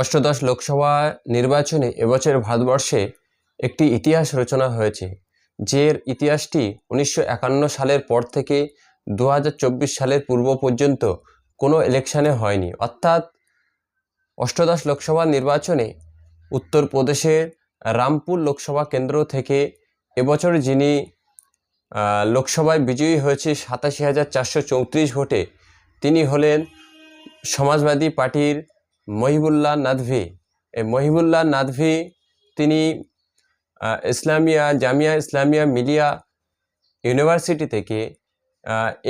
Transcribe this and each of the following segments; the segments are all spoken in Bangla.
অষ্টদশ লোকসভা নির্বাচনে এবছর ভারতবর্ষে একটি ইতিহাস রচনা হয়েছে যে ইতিহাসটি উনিশশো একান্ন সালের পর থেকে দু হাজার চব্বিশ সালের পূর্ব পর্যন্ত কোনো ইলেকশানে হয়নি। অর্থাৎ অষ্টদশ লোকসভা নির্বাচনে উত্তরপ্রদেশের রামপুর লোকসভা কেন্দ্র থেকে এবছর যিনি লোকসভায় বিজয়ী হয়েছে সাতাশি হাজার চারশো চৌত্রিশ ভোটে, তিনি হলেন সমাজবাদী পার্টির মহিবুল্লাহ নাদভি। এই মহিবুল্লাহ নাদভি, তিনি ইসলামিয়া, জামিয়া ইসলামিয়া মিলিয়া ইউনিভার্সিটি থেকে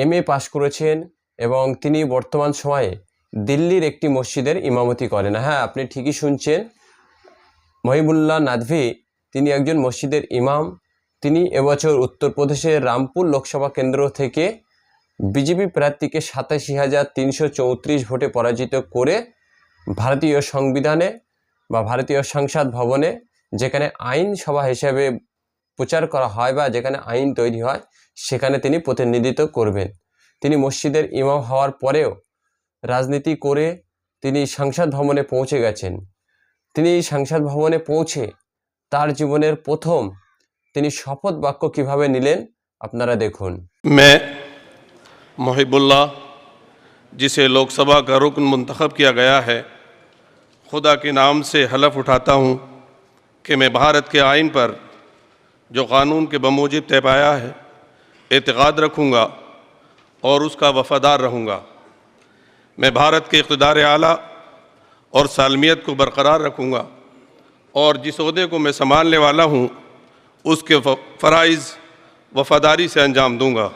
এম এ পাশ করেছেন এবং তিনি বর্তমান সময়ে দিল্লির একটি মসজিদের ইমামতি করেন। হ্যাঁ আপনি ঠিকই শুনছেন। মহিবুল্লাহ নাদভি, তিনি একজন মসজিদের ইমাম। তিনি এবছর উত্তরপ্রদেশের রামপুর লোকসভা কেন্দ্র থেকে বিজেপি প্রার্থীকে সাতাশি হাজার তিনশো চৌত্রিশ ভোটে পরাজিত করে ভারতীয় সংবিধানে বা ভারতীয় সংসদ ভবনে যেখানে আইন সভা হিসেবে প্রচার করা হয় বা যেখানে আইন তৈরি হয় সেখানে তিনি প্রতিনিধিত্ব করবেন তিনি মসজিদের ইমাম হওয়ার পরেও রাজনীতি করে তিনি সংসদ ভবনে পৌঁছে গেছেন তিনি সংসদ ভবনে পৌঁছে তার জীবনের প্রথম তিনি শপথ বাক্য কিভাবে নিলেন আপনারা দেখুন मैं मुहिबुल्ला जिसे लोकसभा का रुकन मंतखब किया गया है خدا کے نام سے حلف اٹھاتا ہوں کہ میں بھارت کے آئین پر جو قانون کے بموجب طے پایا ہے، اعتقاد رکھوں گا اور اس کا وفادار رہوں گا۔ میں بھارت کے اقتدار اعلیٰ اور سالمیت کو برقرار رکھوں گا اور جس عہدے کو میں سنبھالنے والا ہوں، اس کے فرائض وفاداری سے انجام دوں گا۔